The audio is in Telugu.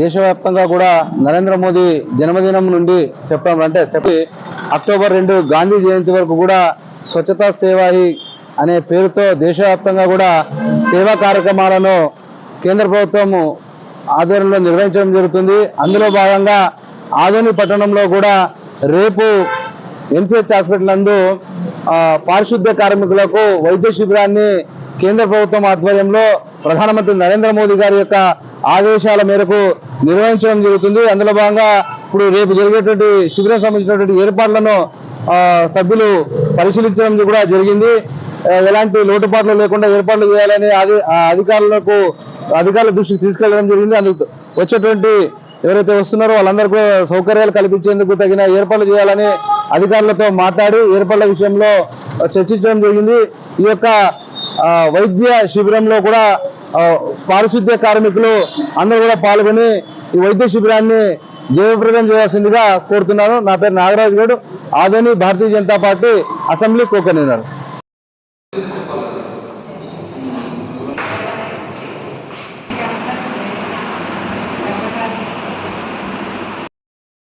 దేశవ్యాప్తంగా కూడా నరేంద్ర మోదీ జన్మదినం నుండి చెప్పడం అంటే చెప్పి అక్టోబర్ రెండు గాంధీ జయంతి వరకు కూడా స్వచ్ఛతా సేవాహి అనే పేరుతో దేశవ్యాప్తంగా కూడా సేవా కార్యక్రమాలను కేంద్ర ప్రభుత్వం ఆధ్వర్యంలో నిర్వహించడం జరుగుతుంది. అందులో భాగంగా ఆదోని పట్టణంలో కూడా రేపు ఎన్సిహెచ్ హాస్పిటల్ నందు పారిశుద్ధ్య కార్మికులకు వైద్య శిబిరాన్ని కేంద్ర ప్రభుత్వం ఆధ్వర్యంలో ప్రధానమంత్రి నరేంద్ర మోదీ గారి యొక్క ఆదేశాల మేరకు నిర్వహించడం జరుగుతుంది. అందులో భాగంగా ఇప్పుడు రేపు జరిగేటువంటి శిబిరం సంబంధించినటువంటి ఏర్పాట్లను సభ్యులు పరిశీలించడం కూడా జరిగింది. ఎలాంటి లోటుపాట్లు లేకుండా ఏర్పాట్లు చేయాలని అధికారులకు అధికారుల దృష్టికి తీసుకెళ్ళడం జరిగింది. అందుకు వచ్చేటువంటి ఎవరైతే వస్తున్నారో వాళ్ళందరికీ సౌకర్యాలు కల్పించేందుకు తగిన ఏర్పాట్లు చేయాలని అధికారులతో మాట్లాడి ఏర్పాట్ల విషయంలో చర్చించడం జరిగింది. ఈ యొక్క వైద్య శిబిరంలో కూడా పారిశుద్ధ్య కార్మికులు అందరూ కూడా పాల్గొని ఈ వైద్య శిబిరాన్ని జయప్రదం చేయాల్సిందిగా కోరుతున్నాను. నా పేరు Nagaraju Goud. Adoni Bharatiya Janata Party assembly co